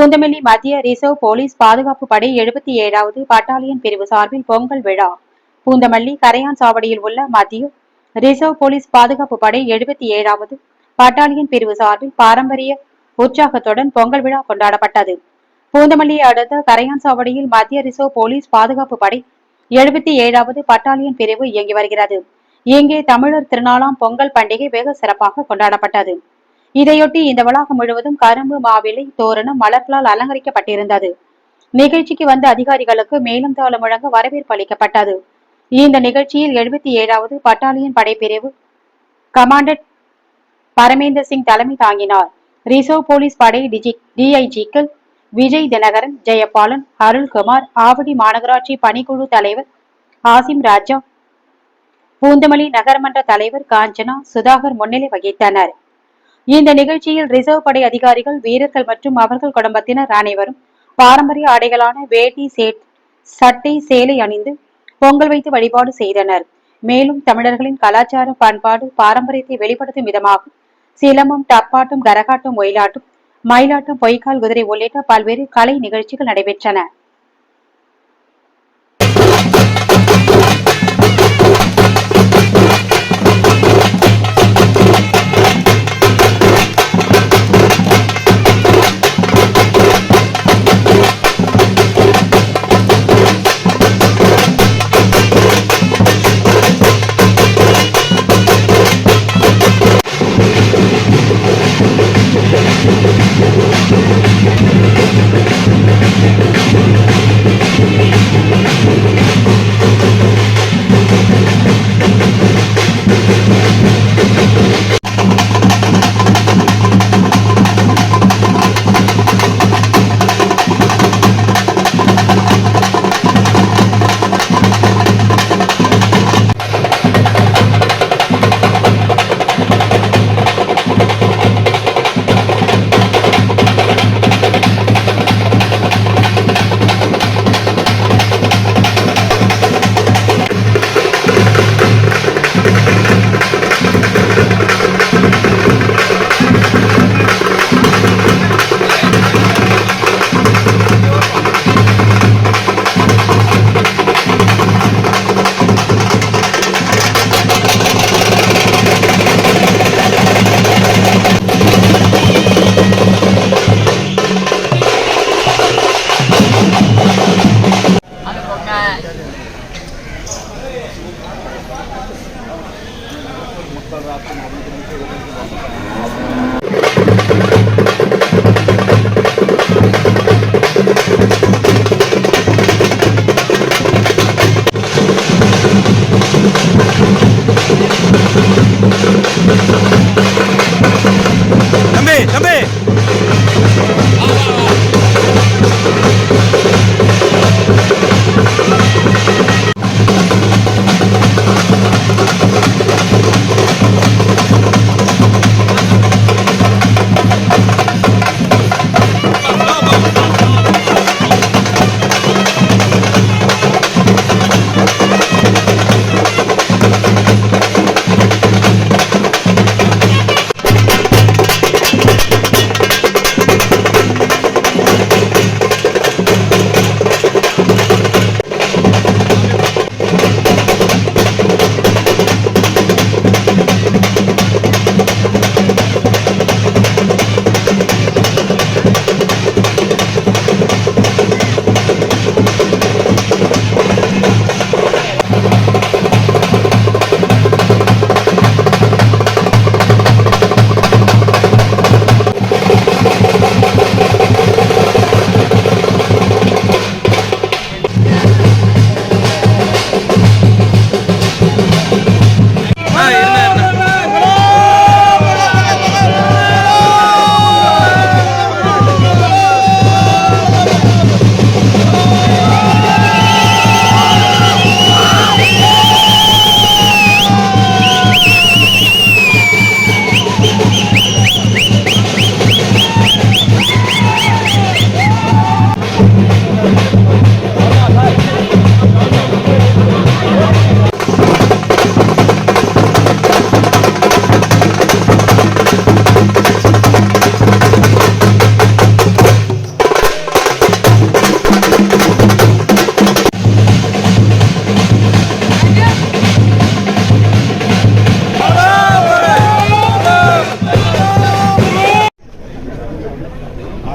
பூந்தமல்லி மத்திய reserve police பாதுகாப்பு படை எழுபத்தி ஏழாவது பட்டாலியன் பிரிவு சார்பில் பொங்கல் விழா. பூந்தமல்லி கரையான் சாவடியில் உள்ள மத்திய ரிசர்வ் போலீஸ் பாதுகாப்பு படை எழுபத்தி ஏழாவது பட்டாலியன் பிரிவு சார்பில் பாரம்பரிய உற்சாகத்துடன் பொங்கல் விழா கொண்டாடப்பட்டது. பூந்தமல்லியை அடுத்த கரையான் சாவடியில் மத்திய ரிசர்வ் போலீஸ் பாதுகாப்பு படை எழுபத்தி ஏழாவது பட்டாலியன் பிரிவு இயங்கி வருகிறது. இங்கே தமிழர் திருநாளாம் பொங்கல் பண்டிகை வெகு சிறப்பாக கொண்டாடப்பட்டது. இதையொட்டி இந்த வளாகம் முழுவதும் கரும்பு மாவிலை தோரணம் மலர்களால் அலங்கரிக்கப்பட்டிருந்தது. நிகழ்ச்சிக்கு வந்த அதிகாரிகளுக்கு மேலும் தாளம் முழங்க வரவேற்பு அளிக்கப்பட்டது. இந்த நிகழ்ச்சியில் எழுபத்தி ஏழாவது பட்டாலியன் படைப்பிரிவு கமாண்டர் பரமேந்தர் சிங் தலைமை தாங்கினார். ரிசர்வ் போலீஸ் படை டிஜி டிஐஜிக்கள் விஜய் தினகரன் ஜெயபாலன் அருள்குமார் ஆவடி மாநகராட்சி பணிக்குழு தலைவர் ஆசிம் ராஜா பூந்தமல்லி நகரமன்ற தலைவர் காஞ்சனா சுதாகர் முன்னிலை வகித்தனர். இந்த நிகழ்ச்சியில் ரிசர்வ் படை அதிகாரிகள் வீரர்கள் மற்றும் அவர்கள் குடும்பத்தினர் அனைவரும் பாரம்பரிய ஆடைகளான வேட்டி சேட் சட்டை சேலை அணிந்து பொங்கல் வைத்து வழிபாடு செய்தனர். மேலும் தமிழர்களின் கலாச்சார பண்பாடு பாரம்பரியத்தை வெளிப்படுத்தும் விதமாக சிலம்பம் தப்பாட்டம் கரகாட்டம் ஒயிலாட்டம் மயிலாட்டம் பொய்க்கால் குதிரை உள்ளிட்ட பல்வேறு கலை நிகழ்ச்சிகள் நடைபெற்றன. आपण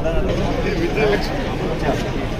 Obrigado. não.